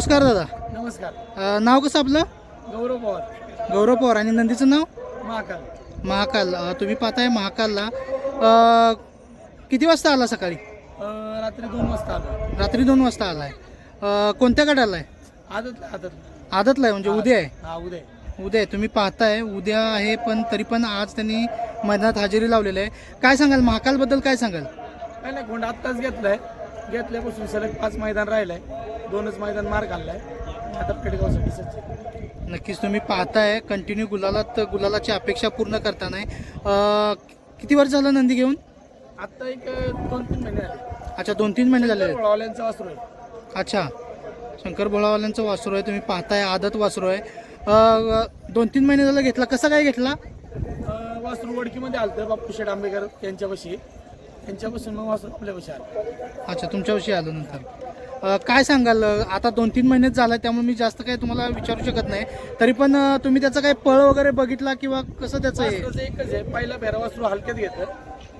नमस्कार दादा. नमस्कार. अ, नाव कसं आपलं? गौरव पवार. गौरव पवार. आणि नंदीचं नाव? महाकाल. महाकाल. अ, तुम्ही पाहताय महाकालला. अ, किती वाजता आला सकाळी? अं, रात्री दोन वाजता आलो. रात्री दोन वाजता आलाय. अ, कोणत्या गटाला आहे आदत आदत आदतला आहे म्हणजे उद्या आहे. हा उद्या उद्या आहे. तुम्ही पाहताय उद्या आहे पण तरी पण आज त्यांनी मैदानात हजेरी लावलेली आहे. काय सांगाल महाकालबद्दल काय सांगाल? काय नाही कोंड आत्ताच घेतलाय. घेतल्यापासून सलग पाच मैदान राहिलंय. दोनच मैदान मार घाललाय आणि आता पेडगावसाठी नक्कीच तुम्ही पाहताय कंटिन्यू गुलालात गुलालाची अपेक्षा पूर्ण करताना अ, किती वर्ष झालं नंदी घेऊन? आत्ता एक दोन तीन महिने झाले. अच्छा दोन तीन महिने झाले. आहेत. वळवाल्यांचा वासरू आहे. अच्छा शंकर भोळावाल्यांचं वासरू आहे. तुम्ही पाहताय आदत वासरू आहे. अ, दोन तीन महिने झालं घेतला. कसा काय घेतला? अं, वासरू वडकीमध्ये आलतं बापू शेठ आंबेकर यांच्यापाशी. यांच्यापासून मग वासरू आपल्यापाशी आलं. अच्छा तुमच्याविषयी आलो नंतर. काय सांगाल? आता दोन तीन महिनेच झाला त्यामुळे मी जास्त काही तुम्हाला विचारू शकत नाही. तरी पण तुम्ही त्याचा काही पळ वगैरे बघितला किंवा कसं त्याचं आहे एकच आहे पहिला वासरू हलक्यात घेतं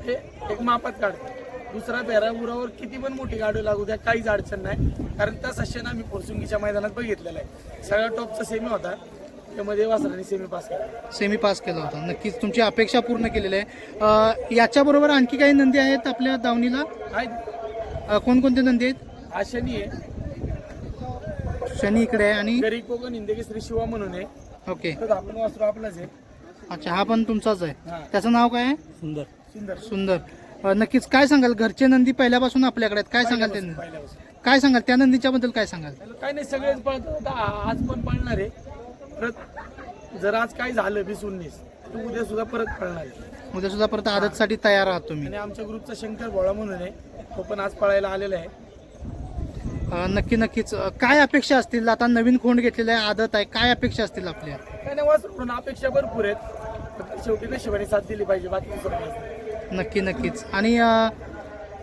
हे एक मापात काढतं दुसरा फेरा उरावर किती पण मोठी गाडी लागू द्या काहीच अडचण नाही. कारण त्या सशन आम्ही पोरसुंगीच्या मैदानात बघितलेला आहे. सगळ्या टॉपचा सेमी होता. त्यामध्ये वासराने सेमी पास केला. सेमी पास केला होता. नक्कीच तुमची अपेक्षा पूर्ण केलेली आहे. याच्याबरोबर आणखी काही नंदी आहेत आपल्या दावणीला? आहे अ, कोणकोणते नंदी आहेत? आशनी आहे. शनी इकडे आहे आणि गरी कोकण हिंदगी श्री शिवा म्हणून आहे. ओके. तर आपण वासरू आपलाच आहे. अच्छा हा पण तुमचाच आहे. हा. त्याचं नाव काय आहे? सुंदर. सुंदर. सुंदर. नक्कीच काय सांगाल? घरचे नंदी पहिल्यापासून आपल्याकडे आहेत. काय सांगाल त्यांनी? काय सांगाल? त्या नंदीच्या बद्दल काय सांगाल? काही नाही सगळेच आ- आज पण पळणार आहे. परत जर आज काही झालं वीस उन्नीस तर उद्या सुद्धा परत पळणार आहे. उद्या सुद्धा परत आदतसाठी तयार आहात तुम्ही. आणि आमच्या ग्रुपचा शंकर भोळा म्हणून आहे. तो पण आज पळायला आलेला आहे. नक्की नक्कीच. काय अपेक्षा असतील? आता नवीन खोंड घेतलेला आहे आदत आहे. काय अपेक्षा असतील आपल्या? नाही वासरू अपेक्षा भरपूर आहेत. शेवटी नशिबाने साथ दिली पाहिजे बाकी दुसरं काहीच नाही. नक्की नक्कीच. आणि अ,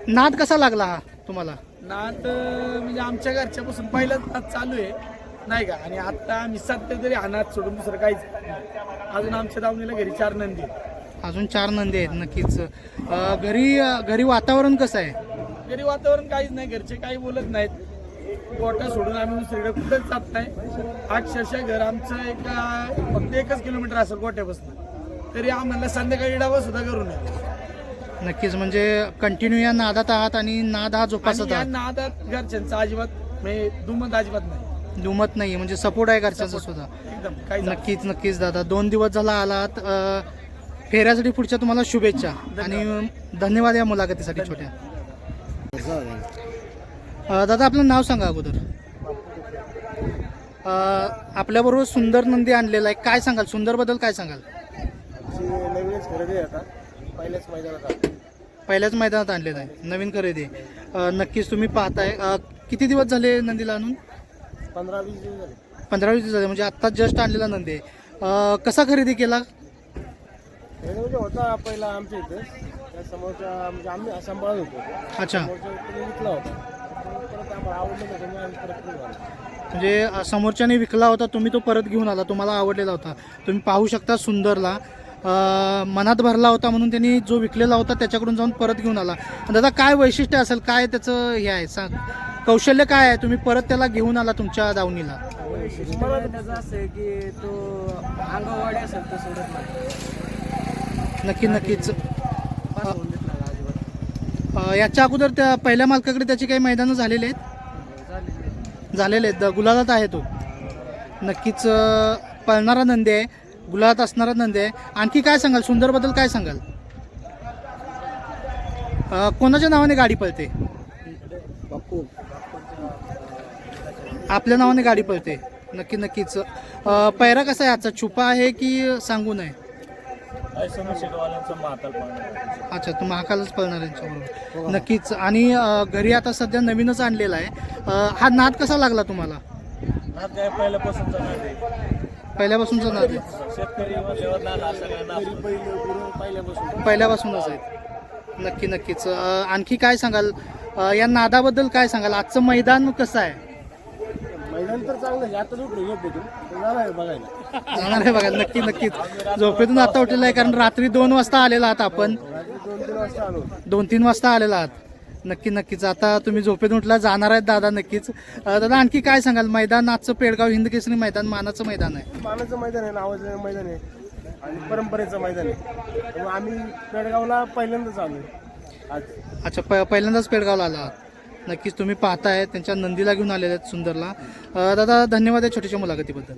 नाद कसा लागला हा तुम्हाला? नाद अं, म्हणजे आमच्या घरच्यापासून पहिलाच नाद चालू आहे. नाही का? आणि आता आम्ही सध्या तरी हा सोडून दुसरं काहीच नाही. अजून आमच्या दावणीला घरी चार नंदी आहेत. अजून चार नंदी आहेत नक्कीच. अ, घरी अ, घरी वातावरण कसं आहे? घरी वातावरण काहीच नाही घरचे काही बोलत नाहीत. गोटा सोडून आम्ही दुसरीकडे कुठेच जात नाही. अक्षरशः घर आमचं एक फक्त एकच किलोमीटर असेल गोट्यापासून तरी आम्हाला संध्याकाळी डावा सुद्धा करून नक्कीच म्हणजे कंटिन्यू या नादात आहात आणि नाद हा जोपासत आणि या आहात. नादात घरच्यांचा अजिबात म्हणजे दुमत अजिबात नाही. दुमत नाही म्हणजे सपोर्ट आहे घरच्याचा सुद्धा. एकदम काही नक्कीच नक्कीच दादा. दोन दिवस झाला आलात अ, फेऱ्यासाठी पुढच्या तुम्हाला शुभेच्छा. आणि धन्यवाद या मुलाखतीसाठी छोट्या. दादा आपलं नाव सांगा अगोदर. आपल्याबरोबर सुंदर नंदी आणलेला आहे. काय सांगाल? सुंदरबद्दल काय सांगाल? नवीनच खरेदी आहे आता. पहिल्याच मैदानात पहिल्याच मैदानात आणलेलं आहे. नवीन खरेदी नक्कीच तुम्ही पाहताय. किती दिवस झाले नंदीला आणून? पंधरा वीस दिवस झाले. पंधरा वीस दिवस झाले. म्हणजे आत्ताच जस्ट आणलेला नंदी आहे. कसा खरेदी केला? म्हणजे होता पहिला आमच्या इथे. समोरच्या म्हणजे आम्ही सांभाळत होतो. अच्छा. समोरच्या विकला होता. म्हणजे समोरच्याने विकला होता तुम्ही तो परत घेऊन आला तुम्हाला आवडलेला होता. तुम्ही पाहू शकता सुंदरला. मनात भरला होता म्हणून त्यांनी जो विकलेला होता त्याच्याकडून जाऊन परत घेऊन आला. दादा काय वैशिष्ट्य असेल काय त्याचं हे आहे? सांग. कौशल्य काय आहे? तुम्ही परत त्याला घेऊन आला तुमच्या दावणीला. नक्की नक्कीच. याच्या अगोदर त्या पहिल्या मालकाकडे त्याची काही मैदानं झालेली आहेत? झालेले आहेत. द- गुलालात आहे तो. नक्कीच पळणारा नंदी आहे. गुलालात असणारा नंदी आहे. आणखी काय सांगाल? सुंदरबद्दल काय सांगाल? कोणाच्या नावाने गाडी पळते? आपल्या नावाने गाडी पळते. नक्की नक्कीच. पैरा कसा आहे आजचा? छुपा आहे की सांगू नये? शेटवाल्यांचं अच्छा तू महाकालच पळणार यांच्याबरोबर. नक्कीच. आणि अ, घरी आता सध्या नवीनच आणलेला आहे. अ, हा नाद कसा लागला तुम्हाला? हा काय पहिल्यापासूनचा नाही पहिल्यापासूनचा नाद आहे? शेतकरी नाना सगळ्यांना पहिल्यापासून पहिल्यापासूनच आहेत नक्की नक्कीच. अ, आणखी काय सांगाल? अ, या नादाबद्दल काय सांगाल? आजचं मैदान कसं आहे? मैदान तर चांगलं आहे. आता उठलो आहे बघायला? जाणार आहे बघा नक्की नक्कीच. झोपेतून आता उठलेलं आहे कारण रात्री दोन वाजता आलेला आहात आपण. दोन तीन वाजता आलो दोन तीन वाजता आलेला आहात. नक्की नक्कीच. आता तुम्ही झोपेतून उठला जाणार आहेत दादा नक्कीच. दादा आणखी काय सांगाल? मैदान आजचं पेडगाव हिंद केसरी मैदान मानाचं मैदान आहे. मानाचं मैदान आहे नावाचं मैदान आहे. आणि परंपरेचं मैदान आहे. आम्ही पेडगावला पहिल्यांदाच आलो आज. अच्छा प पहिल्यांदाच पेडगावला आला आहात. नक्कीच तुम्ही पाहताय त्यांच्या नंदीला घेऊन आलेले आहेत सुंदरला. दादा धन्यवाद या छोट्याशा मुलाखतीबद्दल.